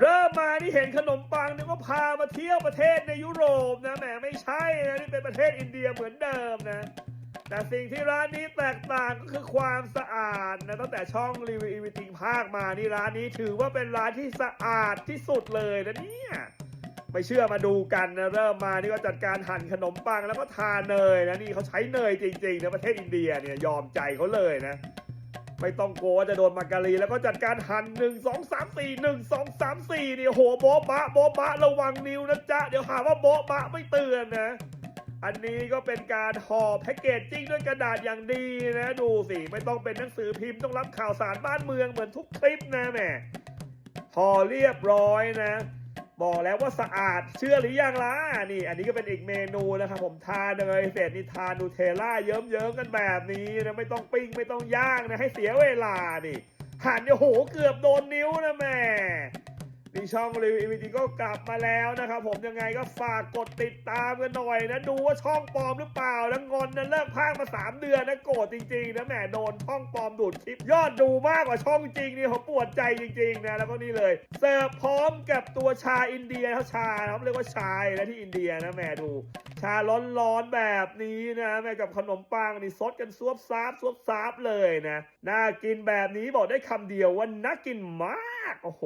เริ่มมานี่เห็นขนมปังนึกว่าพามาเที่ยวประเทศในยุโรปนะแหมไม่ใช่นะนี่เป็นประเทศอินเดียเหมือนเดิมนะแต่สิ่งที่ร้านนี้แตกต่างก็คือความสะอาดนะตั้งแต่ช่องรีวิวอีวิติงภาคมานี่ร้านนี้ถือว่าเป็นร้านที่สะอาดที่สุดเลยนะเนี่ยไม่เชื่อมาดูกันนะเริ่มมานี่ก็จัดการหั่นขนมปังแล้วก็ทาเนยนะนี่เขาใช้เนยจริงๆนะประเทศอินเดียเนี่ยยอมใจเขาเลยนะ ไม่ต้องกลัวว่าจะโดนมาการีแล้วก็จัดการหั่นหนึ่งสองสามสี่หนึ่งสองสามสี่นี่โหโบ๊ะบะโบ๊ะบะระวังนิ้วนะจ๊ะ เดี๋ยวหาว่าโบ๊ะบะไม่เตือนนะ อันนี้ก็เป็นการห่อแพ็กเกจจิ้งด้วยกระดาษอย่างดีนะดูสิไม่ต้องเป็นหนังสือพิมพ์ต้องรับข่าวสารบ้านเมืองเหมือนทุกคลิปนะแหม่ห่อเรียบร้อยนะ บอกแล้วว่าสะอาดเชื่อหรือยังล่ะนี่ อันนี้ก็เป็นอีกเมนูนะครับผมทานเลยเสร็จนี่ทานนูเทล่าเยิ้มๆกันแบบนี้นะไม่ต้องปิ้งไม่ต้องย่างนะให้เสียเวลานี่หั่นเนี่ยโหเกือบโดนนิ้วนะแม่ ช่องรีวิวอีวีก็กลับมาแล้วนะครับผมยังไงก็ฝากกดติดตามกันหน่อยนะ ดูว่าช่องปลอมหรือเปล่าแล้วงอนนะเลิกพากมา 3 เดือนนะโกรธจริงๆนะแหมโดนช่องปลอมดูดคลิป ยอดดูมากกว่าช่องจริงนี่เขาปวดใจจริงๆนะแล้วก็นี่เลย เสิร์ฟพร้อมกับตัวชาอินเดียเขาชานะครับเรียกว่าชายนะที่อินเดียนะแหมดู ชาร้อนๆแบบนี้นะแม่กับขนมปังนี่ซดกันซวบซาบซวบซาบเลยนะน่ากินแบบนี้บอกได้คำเดียวว่าน่ากินมาก โอ้โห